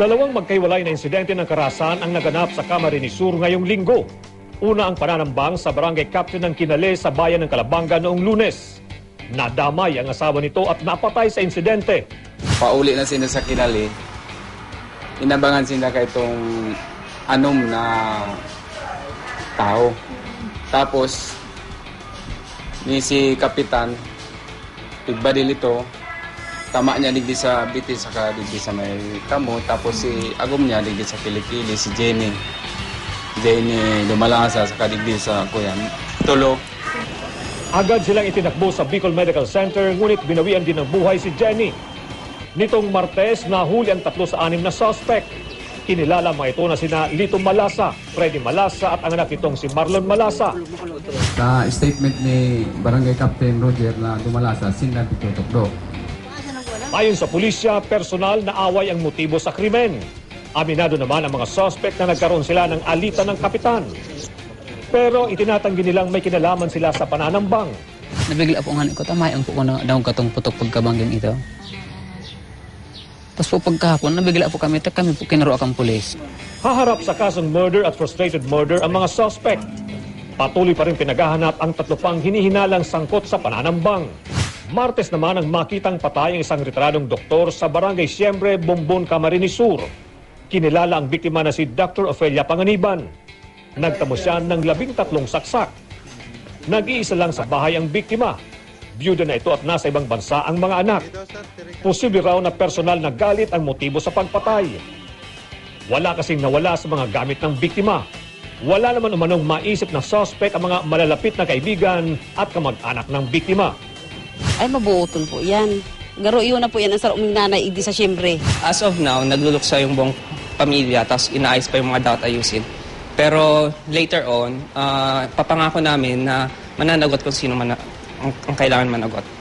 Dalawang magkaiwalay na insidente ng karasan ang naganap sa Camarines Sur ngayong linggo. Una ang pananambang sa barangay captain ng Kinale sa bayan ng Kalabanga noong lunes. Nadamay ang asawa nito at napatay sa insidente. pauli na sila sa kinali, inabangan sila kay itong anom na tao. Tapos, ni si Kapitan, pigbadil ito, tama niya digdi sa biti saka digdi sa may kamo. Tapos si Agom niya digdi sa kilikili, si Jenny. Jenny lumalasa saka digdi sa kuyan. Tulo. Agad silang itinakbo sa Bicol Medical Center ngunit binawian din ng buhay si Jenny. Nitong Martes, nahuli ang tatlo sa anim na suspect. Kinilala mga ito na sina Lito Malasa, Freddy Malasa at ang anak nitong si Marlon Malasa. Sa statement ni Barangay Captain Roger na dumalasa, sila ditutukdo. Ayon sa pulisya, personal na away ang motibo sa krimen. Aminado naman ang mga suspect na nagkaroon sila ng alitan ng kapitan. Pero itinatanggi nilang may kinalaman sila sa pananambang. Nabigla po nga ko, tamay ang po ko na daw katong putok pagkabangging ito. Tapos po pagkahapon, nabigla po kami, tak kami po kinaro akang pulis. Haharap sa kasong murder at frustrated murder ang mga suspect. Patuloy pa rin pinaghahanap ang tatlo pang hinihinalang sangkot sa pananambang. Martes naman ang makitang patay ang isang retradong doktor sa barangay Siembre, Bombon, Camarines Sur. Kinilala ang biktima na si Dr. Ofelia Panganiban. Nagtamo siya ng labing tatlong saksak. Nag-iisa lang sa bahay ang biktima. Byuda na ito at nasa ibang bansa ang mga anak. Posible raw na personal na galit ang motibo sa pagpatay. Wala kasing nawala sa mga gamit ng biktima. Wala naman umanong maisip na suspect ang mga malalapit na kaibigan at kamag-anak ng biktima. Ay, mabuutol po yan. Garo iyon na po yan ang sarap mong nanay, igdi sa siyempre. As of now, nagluluksa yung buong pamilya, tapos inaayos pa yung mga dapat ayusin. Pero later on, ah, papangako namin na mananagot kung sino man ang, ang kailangan managot.